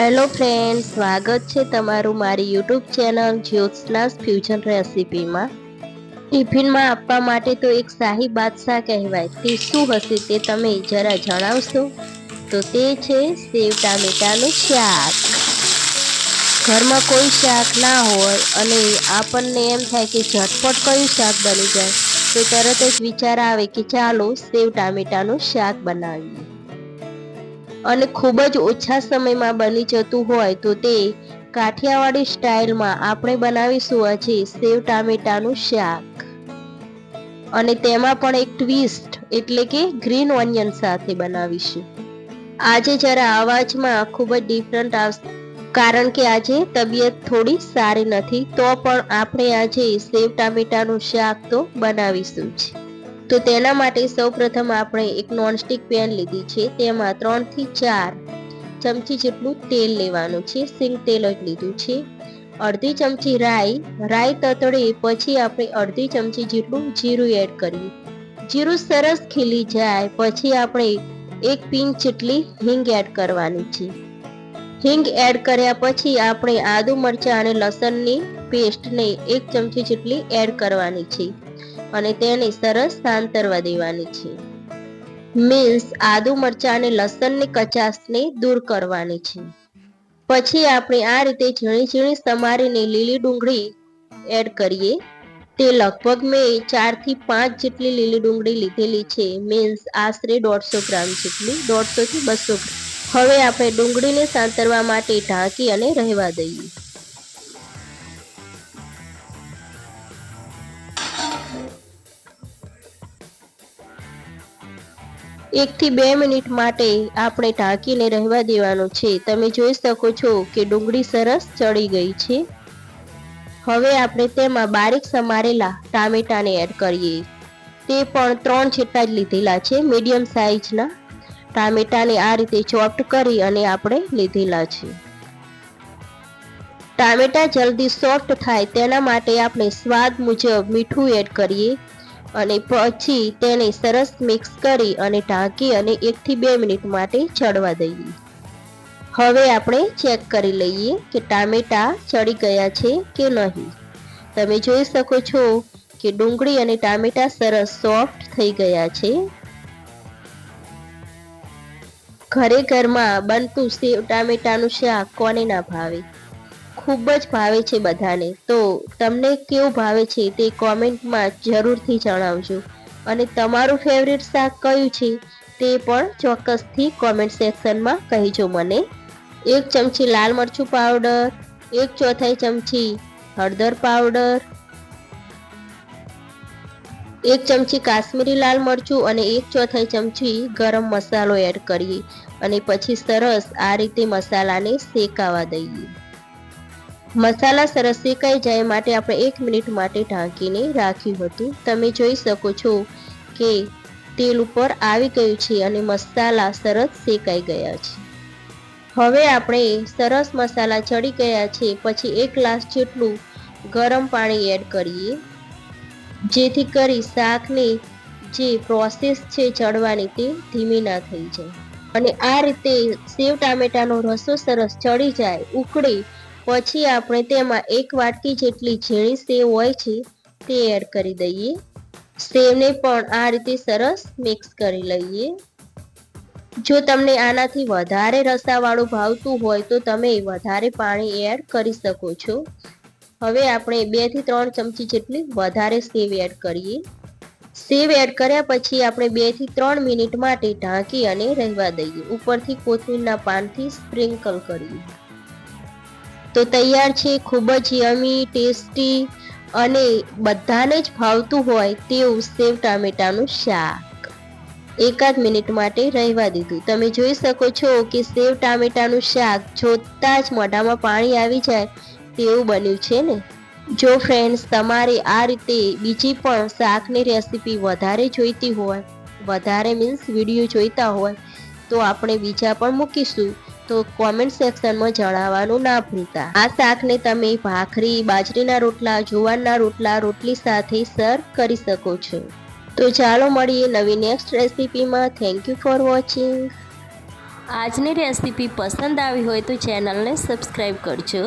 Hello friend સ્વાગત છે તમારું મારી યુટ્યુબ ચેનલ જ્યોત્સનાસ ફ્યુઝન રેસિપીમાં. ટિફિનમાં આપવા માટે તો એક શાહી બાદશાહ કહેવાય. તે શું હશે તે તમે જરા જણાવશો? તો તે છે સેવ ટામેટાનું શાક. ઘરમાં કોઈ શાક ના હોય અને આપણને એમ થાય કે ઝટપટ કયું શાક બની જાય, તો તરત જ વિચાર આવે કે ચાલો સેવ ટામેટાનું શાક બનાવીએ. અને ખૂબ જ ઓછા સમયમાં બની જતું હોય તો તે કાઠિયાવાડી સ્ટાઇલમાં આપણે બનાવીશું આજે સેવ ટામેટાનું શાક. અને તેમાં પણ એક ટ્વિસ્ટ એટલે કે ગ્રીન ઓનિયન સાથે બનાવીશું. આજે જરા અવાજમાં ખૂબ જ ડિફરન્ટ આવશે. કારણ કે આજે તબિયત થોડી સારી નથી, તો પણ આપણે આજે સેવ ટામેટાનું શાક તો બનાવીશું જ. તો તેના માટે સૌપ્રથમ આપણે એક નોનસ્ટિક પેન લીધી છે. તેમાં ત્રણથી ચાર ચમચી જેટલું તેલ લેવાનું છે. સિંગ તેલ જ લીધું છે. અડધી ચમચી રાઈ રાઈ તતડે પછી આપણે અડધી ચમચી જેટલું જીરું એડ કરીએ જીરું સરસ ખીલી જાય પછી આપણે એક પિંચ જેટલી હિંગ એડ કરવાની છે. હિંગ એડ કર્યા પછી આપણે આદુ મરચાં અને લસણની પેસ્ટને એક ચમચી જેટલી એડ કરવાની છે. અને તેને સરસ સાંતરવા દેવાની છે. મીન્સ આદુ મરચા અને લસણની કચાશને દૂર કરવાની છે. પછી આપણે આ રીતે ઝીણી ઝીણી સમારીને લીલી ડુંગળી એડ કરીએ. તે લગભગ મેં ચારથી પાંચ જેટલી લીલી ડુંગળી લીધેલી છે. મીન્સ આશરે દોઢસો ગ્રામ જેટલી દોઢસોથી બસો ગ્રામ. હવે આપણે ડુંગળીને સાંતરવા માટે ઢાંકી અને રહેવા દઈએ. એકથી બે મિનિટ માટે આપણે ઢાંકીને રહેવા દેવાનું છે. તમે જોઈ શકો છો કે ડુંગળી સરસ ચડી ગઈ છે. હવે આપણે તેમાં બારીક સમારેલા ટામેટાને એડ કરીએ. તે પણ ત્રણ જેટલા જ લીધેલા છે, મીડિયમ સાઇઝના. ટામેટાને આ રીતે ચોપ્ટ કરી અને આપણે લીધેલા છે. ટામેટા જલ્દી સોફ્ટ થાય તેના માટે આપણે સ્વાદ મુજબ મીઠું એડ કરીએ. અને પછી તેને સરસ મિક્સ કરી અને ઢાંકી અને એકથી બે મિનિટ માટે ચડવા દઈએ. હવે આપણે ચેક કરી લઈએ કે ટામેટા ચડી ગયા છે કે નહીં. તમે જોઈ શકો છો કે ડુંગળી અને ટામેટા સરસ સોફ્ટ થઈ ગયા છે. ઘરે ઘરમાં બનતું સેવ ટામેટાનું શાક કોને ના ભાવે? ખૂબ જ ભાવે છે બધાને. તો તમને કેવું ભાવે છે તે કોમેન્ટમાં જરૂરથી જણાવજો. અને તમારું ફેવરેટ શાક કયું છે તે પણ ચોક્કસથી કોમેન્ટ સેક્શનમાં કહેજો મને. એક ચમચી લાલ મરચું પાવડર એક ચોથાઈ ચમચી હળદર પાવડર એક ચમચી કાશ્મીરી લાલ મરચું અને એક ચોથાઈ ચમચી ગરમ મસાલો એડ કરીએ. અને પછી સરસ આ રીતે મસાલાને શેકાવા દઈએ. મસાલા સરસ શેકાઈ જાય માટે આપણે એક મિનિટ માટે ઢાંકીને રાખ્યું હતું. તમે જોઈ શકો છો કે તેલ ઉપર આવી ગયું છે અને મસાલા સરસ શેકાઈ ગયા છે. હવે આપણે સરસ મસાલા ચડી ગયા છે. પછી એક ગ્લાસ જેટલું ગરમ પાણી એડ કરીએ. જેથી કરી શાકની જે પ્રોસેસ છે ચડવાની તે ધીમી ના થઈ જાય. અને આ રીતે સેવ ટામેટાનો રસો સરસ ચડી જાય, ઉકળે પછી આપણે તેમાં એક વાટકી જેટલી ઝીણી સેવ હોય છે તે એડ કરી દઈએ. સેવને પણ આ રીતે સરસ મિક્સ કરી લઈએ. જો તમને આનાથી વધારે રસાવાળું ભાવતું હોય તો તમે વધારે પાણી એડ કરી શકો છો. હવે આપણે બેથી ત્રણ ચમચી જેટલી વધારે સેવ એડ કરીએ. સેવ એડ કર્યા પછી આપણે બેથી ત્રણ મિનિટ માટે ઢાંકી અને રહેવા દઈએ. ઉપરથી કોથમીરના પાનથી સ્પ્રિંકલ કરીએ. તો તૈયાર છે, ખૂબ જ યમી ટેસ્ટી અને બધાને જ ભાવતું હોય તેવું સેવ ટામેટાનું શાક. એકાદ મિનિટ માટે રહેવા દીધું. તમે જોઈ શકો છો કે સેવ ટામેટાનું શાક જોતા જ મોઢામાં પાણી આવી જાય તેવું બન્યું છે ને? જો ફ્રેન્ડ્સ તમારે આ રીતે બીજી પણ શાકની રેસીપી વધારે જોઈતી હોય, વધારે મીન્સ વીડિયો જોઈતા હોય, તો આપણે બીજા પણ મૂકીશું. તો કોમેન્ટ સેક્શનમાં જણાવવાનું ના ભૂલતા. આ શાકને તમે ભાખરી, બાજરીના રોટલા, જુવારના રોટલા, રોટલી સાથે સર્વ કરી શકો છો. તો ચાલો મળીએ નવી નેક્સ્ટ રેસીપીમાં થેન્ક યુ ફોર વોચિંગ આજની રેસીપી પસંદ આવી હોય તો ચેનલને સબસ્ક્રાઈબ કરજો.